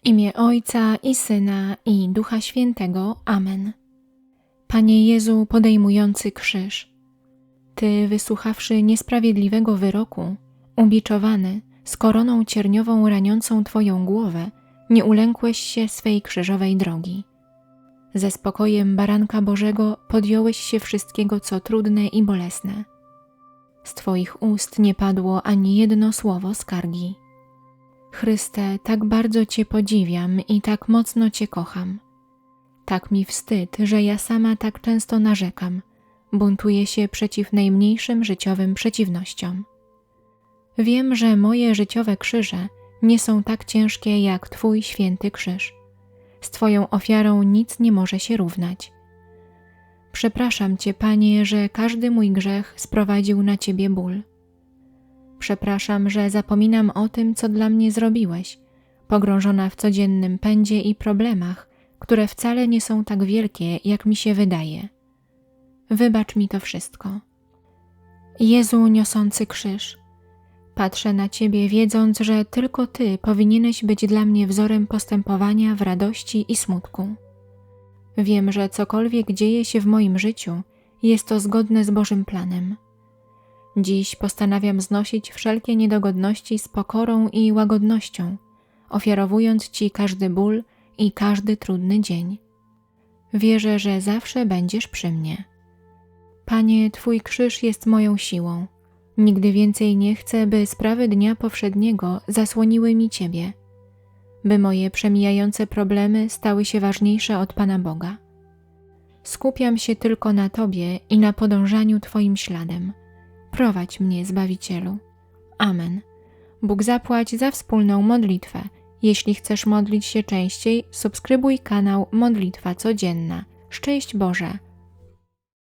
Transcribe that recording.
W imię Ojca i Syna i Ducha Świętego. Amen. Panie Jezu podejmujący krzyż, Ty wysłuchawszy niesprawiedliwego wyroku, ubiczowany, z koroną cierniową raniącą Twoją głowę, nie ulękłeś się swej krzyżowej drogi. Ze spokojem baranka Bożego podjąłeś się wszystkiego, co trudne i bolesne. Z Twoich ust nie padło ani jedno słowo skargi. Chryste, tak bardzo Cię podziwiam i tak mocno Cię kocham. Tak mi wstyd, że ja sama tak często narzekam, buntuję się przeciw najmniejszym życiowym przeciwnościom. Wiem, że moje życiowe krzyże nie są tak ciężkie jak Twój święty krzyż. Z Twoją ofiarą nic nie może się równać. Przepraszam Cię, Panie, że każdy mój grzech sprowadził na Ciebie ból. Przepraszam, że zapominam o tym, co dla mnie zrobiłeś, pogrążona w codziennym pędzie i problemach, które wcale nie są tak wielkie, jak mi się wydaje. Wybacz mi to wszystko. Jezu niosący krzyż, patrzę na Ciebie, wiedząc, że tylko Ty powinieneś być dla mnie wzorem postępowania w radości i smutku. Wiem, że cokolwiek dzieje się w moim życiu, jest to zgodne z Bożym planem. Dziś postanawiam znosić wszelkie niedogodności z pokorą i łagodnością, ofiarowując Ci każdy ból i każdy trudny dzień. Wierzę, że zawsze będziesz przy mnie. Panie, Twój krzyż jest moją siłą. Nigdy więcej nie chcę, by sprawy dnia powszedniego zasłoniły mi Ciebie, by moje przemijające problemy stały się ważniejsze od Pana Boga. Skupiam się tylko na Tobie i na podążaniu Twoim śladem. Prowadź mnie, Zbawicielu. Amen. Bóg zapłać za wspólną modlitwę. Jeśli chcesz modlić się częściej, subskrybuj kanał Modlitwa Codzienna. Szczęść Boże!